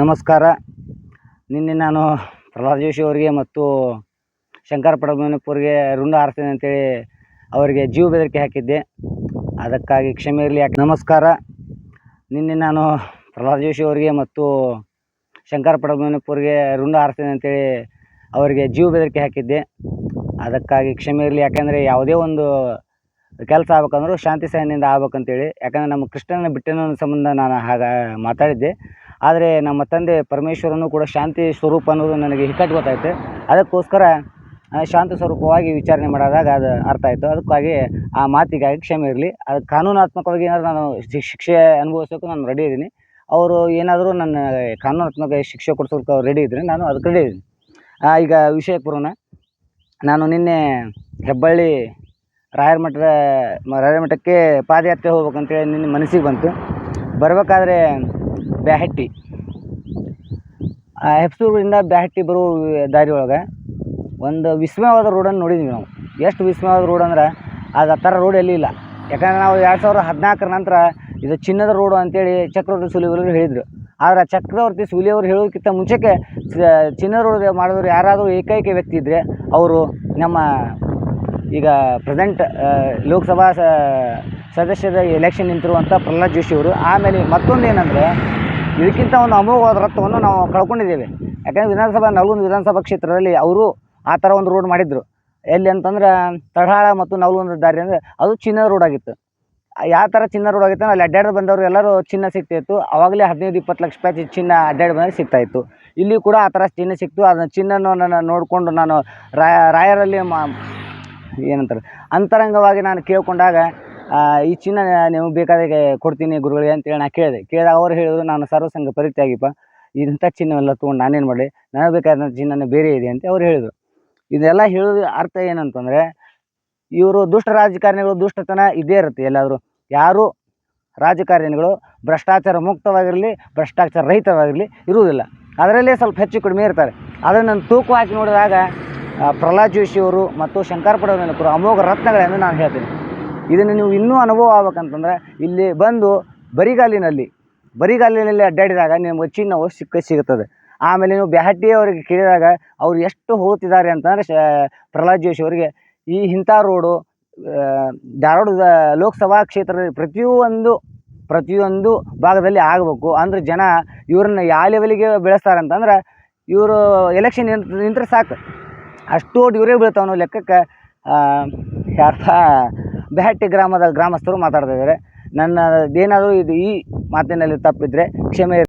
ನಮಸ್ಕಾರ. ನಿನ್ನೆ ನಾನು ಪ್ರಹ್ಲಾದ್ ಜೋಶಿ ಅವರಿಗೆ ಮತ್ತು ಶಂಕರ ಪಡಮನಪ್ಪವ್ರಿಗೆ ಋಣ ಹಾರಿಸ್ತೇನೆ ಅಂತೇಳಿ ಅವರಿಗೆ ಜೀವ ಬೆದರಿಕೆ ಹಾಕಿದ್ದೆ. ಅದಕ್ಕಾಗಿ ಕ್ಷಮೆ ಇರಲಿ ಯಾಕೆ? ನಮಸ್ಕಾರ. ನಿನ್ನೆ ನಾನು ಪ್ರಹ್ಲಾದ್ ಜೋಶಿ ಅವರಿಗೆ ಮತ್ತು ಶಂಕರ ಪಡಮನಪ್ಪವ್ರಿಗೆ ಋಣ ಹಾರಿಸ್ತೇನೆ ಅಂತೇಳಿ ಅವರಿಗೆ ಜೀವ ಬೆದರಿಕೆ ಹಾಕಿದ್ದೆ. ಅದಕ್ಕಾಗಿ ಕ್ಷಮೆ ಇರಲಿ. ಯಾಕೆಂದರೆ ಯಾವುದೇ ಒಂದು ಕೆಲಸ ಆಗ್ಬೇಕಂದ್ರೂ ಶಾಂತಿ ಸಹನೆಯಿಂದ ಆಗ್ಬೇಕಂತೇಳಿ. ಯಾಕಂದರೆ ನಮ್ಮ ಕೃಷ್ಣನ ಬಿಟ್ಟನ ಸಂಬಂಧ ನಾನು ಹಾಗೆ ಮಾತಾಡಿದ್ದೆ. ಆದರೆ ನಮ್ಮ ತಂದೆ ಪರಮೇಶ್ವರನು ಕೂಡ ಶಾಂತಿ ಸ್ವರೂಪ ಅನ್ನೋದು ನನಗೆ ಹಿಕ್ಕಟ್ಟು ಗೊತ್ತಾಯಿತು. ಅದಕ್ಕೋಸ್ಕರ ಶಾಂತ ಸ್ವರೂಪವಾಗಿ ವಿಚಾರಣೆ ಮಾಡಿದಾಗ ಅದು ಅರ್ಥ ಆಯಿತು. ಅದಕ್ಕಾಗಿ ಆ ಮಾತಿಗಾಗಿ ಕ್ಷಮೆ ಇರಲಿ. ಅದು ಕಾನೂನಾತ್ಮಕವಾಗಿ ಏನಾದರೂ ನಾನು ಶಿಕ್ಷೆ ಅನುಭವಿಸೋಕ್ಕೂ ನಾನು ರೆಡಿ ಇದ್ದೀನಿ. ಅವರು ಏನಾದರೂ ನನ್ನ ಕಾನೂನಾತ್ಮಕ ಶಿಕ್ಷೆ ಕೊಡ್ಸೋಕೆ ಅವ್ರು ರೆಡಿ ಇದ್ದರೆ ನಾನು ಅದಕ್ಕೆ ರೆಡಿ ಇದ್ದೀನಿ. ಈಗ ವಿಷಯ ಬರೋಣ. ನಾನು ನಿನ್ನೆ ಹೆಬ್ಬಳ್ಳಿ ರಾಯರ ಮಠದ, ರಾಯರ ಮಠಕ್ಕೆ ಪಾದಯಾತ್ರೆ ಹೋಗ್ಬೇಕಂತೇಳಿ ನಿನ್ನೆ ಮನಸ್ಸಿಗೆ ಬಂತು. ಬರಬೇಕಾದ್ರೆ ಬ್ಯಾಹಟ್ಟಿ. ಹೆಪ್ಸೂರಿಂದ ಬ್ಯಾಹಟ್ಟಿ ಬರೋ ದಾರಿ ಒಳಗೆ ಒಂದು ವಿಸ್ಮಯವಾದ ರೋಡನ್ನು ನೋಡಿದ್ವಿ ನಾವು. ಎಷ್ಟು ವಿಸ್ಮಯವಾದ ರೋಡ್ ಅಂದ್ರೆ ಅದು ಆ ಥರ ರೋಡ್ ಎಲ್ಲಿ ಇಲ್ಲ. ಯಾಕಂದ್ರೆ ನಾವು ಎರಡು ಸಾವಿರದ ಹದಿನಾಲ್ಕರ ನಂತರ ಇದು ಚಿನ್ನದ ರೋಡು ಅಂತೇಳಿ ಚಕ್ರವರ್ತಿ ಸುಲಿವರು ಹೇಳಿದರು. ಆದರೆ ಚಕ್ರವರ್ತಿ ಸುಲಿಯವರು ಹೇಳೋದಕ್ಕಿಂತ ಮುಂಚೆಗೆ ಚಿನ್ನದ ರೋಡ್ ಮಾಡಿದವರು ಯಾರಾದರೂ ಏಕೈಕ ವ್ಯಕ್ತಿ ಇದ್ದರೆ ಅವರು ನಮ್ಮ ಈಗ ಪ್ರೆಸೆಂಟ್ ಲೋಕಸಭಾ ಸದಸ್ಯರ ಎಲೆಕ್ಷನ್ ನಿಂತಿರುವಂಥ ಪ್ರಹ್ಲಾದ್ ಜೋಶಿ ಅವರು. ಆಮೇಲೆ ಮತ್ತೊಂದು ಏನಂದರೆ ಇದಕ್ಕಿಂತ ಒಂದು ಅಮೋಘವಾದ ರಕ್ತವನ್ನು ನಾವು ಕಳ್ಕೊಂಡಿದ್ದೇವೆ. ಯಾಕಂದ್ರೆ ವಿಧಾನಸಭಾ ನಲ್ಗುಂದ ವಿಧಾನಸಭಾ ಕ್ಷೇತ್ರದಲ್ಲಿ ಅವರು ಆ ಥರ ಒಂದು ರೋಡ್ ಮಾಡಿದ್ರು. ಎಲ್ಲಿ ಅಂತಂದ್ರೆ, ತಡಹಾಳ ಮತ್ತು ನಲ್ಗುಂದ ದಾರಿ ಅಂದರೆ ಅದು ಚಿನ್ನದ ರೋಡ್ ಆಗಿತ್ತು. ಯಾವ ಥರ ಚಿನ್ನ ರೋಡ್ ಆಗಿತ್ತು ಅಲ್ಲಿ ಅಡ್ಡಾಡಿ ಬಂದವರು ಎಲ್ಲರೂ ಚಿನ್ನ ಸಿಗ್ತಾಯಿತ್ತು ಆವಾಗಲೇ ಹದಿನೈದು, ಇಪ್ಪತ್ತು ಲಕ್ಷ ರೂಪಾಯಿ ಚಿನ್ನ ಅಡ್ಡಾಡಿ ಬಂದರೆ ಸಿಗ್ತಾಯಿತ್ತು ಇಲ್ಲಿ ಕೂಡ ಆ ಥರ ಚಿನ್ನ ಸಿಕ್ತು. ಅದನ್ನ ಚಿನ್ನನ್ನು ನಾನು ನೋಡಿಕೊಂಡು ನಾನು ರಾಯ ರಾಯರಲ್ಲಿ ಮಾ, ಏನಂತಾರೆ, ಅಂತರಂಗವಾಗಿ ನಾನು ಕೇಳ್ಕೊಂಡಾಗ ಈ ಚಿನ್ನ ನೀವು ಬೇಕಾದಾಗೆ ಕೊಡ್ತೀನಿ ಗುರುಗಳಿಗೆ ಅಂತೇಳಿ ನಾನು ಕೇಳಿದೆ. ಕೇಳಿದಾಗ ಅವ್ರು ಹೇಳಿದ್ರು, ನಾನು ಸರ್ವಸಂಗ ಪರಿತ್ಯಾಗಿಪ್ಪ. ಇಂಥ ಚಿನ್ನವೆಲ್ಲ ತೊಗೊಂಡು ನಾನೇನು ಮಾಡಲಿ? ನನಗೆ ಬೇಕಾದ ಚಿನ್ನನೇ ಬೇರೆ ಇದೆ ಅಂತ ಅವ್ರು ಹೇಳಿದರು. ಇದೆಲ್ಲ ಹೇಳೋದು ಅರ್ಥ ಏನಂತಂದರೆ, ಇವರು ದುಷ್ಟ ರಾಜಕಾರಣಿಗಳು ದುಷ್ಟತನ ಇದೇ ಇರುತ್ತೆ ಎಲ್ಲಾದರೂ. ಯಾರು ರಾಜಕಾರಣಿಗಳು ಭ್ರಷ್ಟಾಚಾರ ಮುಕ್ತವಾಗಿರಲಿ, ಭ್ರಷ್ಟಾಚಾರ ರಹಿತವಾಗಿರಲಿ ಇರುವುದಿಲ್ಲ. ಅದರಲ್ಲೇ ಸ್ವಲ್ಪ ಹೆಚ್ಚು ಕಡಿಮೆ ಇರ್ತಾರೆ. ಅದನ್ನು ನಾನು ತೂಕ ಹಾಕಿ ನೋಡಿದಾಗ ಪ್ರಹ್ಲಾದ್ ಜೋಶಿ ಅವರು ಮತ್ತು ಶಂಕರ ಪಡವನಕರು ಅಮೋಘ ರತ್ನಗಳೆಂದು ನಾನು ಹೇಳ್ತೀನಿ. ಇದನ್ನು ನೀವು ಇನ್ನೂ ಅನುಭವ ಆಗ್ಬೇಕಂತಂದ್ರೆ ಇಲ್ಲಿ ಬಂದು ಬರಿಗಾಲಿನಲ್ಲಿ ಬರಿಗಾಲಿನಲ್ಲಿ ಅಡ್ಡಾಡಿದಾಗ ನಿಮಗೆ ಚಿನ್ನವು ಸಿಕ್ಕ, ಸಿಗುತ್ತದೆ. ಆಮೇಲೆ ನೀವು ಬ್ಯಾಹಟ್ಟಿ ಅವರಿಗೆ ಕೇಳಿದಾಗ ಅವ್ರು ಎಷ್ಟು ಹೋಗ್ತಿದ್ದಾರೆ ಅಂತಂದರೆ ಶ, ಪ್ರಹ್ಲಾದ್ ಜೋಶಿ ಅವರಿಗೆ ಈ ಇಂಥ ರೋಡು ಧಾರವಾಡದ ಲೋಕಸಭಾ ಕ್ಷೇತ್ರದ ಪ್ರತಿಯೊಂದು ಪ್ರತಿಯೊಂದು ಭಾಗದಲ್ಲಿ ಆಗಬೇಕು. ಅಂದ್ರೆ ಜನ ಇವ್ರನ್ನ ಯಾವ ಲೆವೆಲಿಗೆ ಬೆಳೆಸ್ತಾರೆ ಅಂತಂದ್ರೆ ಇವರು ಎಲೆಕ್ಷನ್ ನಿಂತ, ನಿಂತ್ರೆ ಸಾಕು. ಅಷ್ಟು ಓಟ್ ಇವರೇ ಬೀಳ್ತಾವೆ ಅನ್ನೋ ಲೆಕ್ಕಕ್ಕೆ ಯಾರ್ಥ ಬ್ಯಾಹಟ್ಟಿ ಗ್ರಾಮದ ಗ್ರಾಮಸ್ಥರು ಮಾತಾಡ್ತಾ ಇದ್ದಾರೆ. ನನ್ನ ಏನಾದರೂ ಇದು ಈ ಮಾತಿನಲ್ಲಿ ತಪ್ಪಿದ್ದರೆ ಕ್ಷಮೆ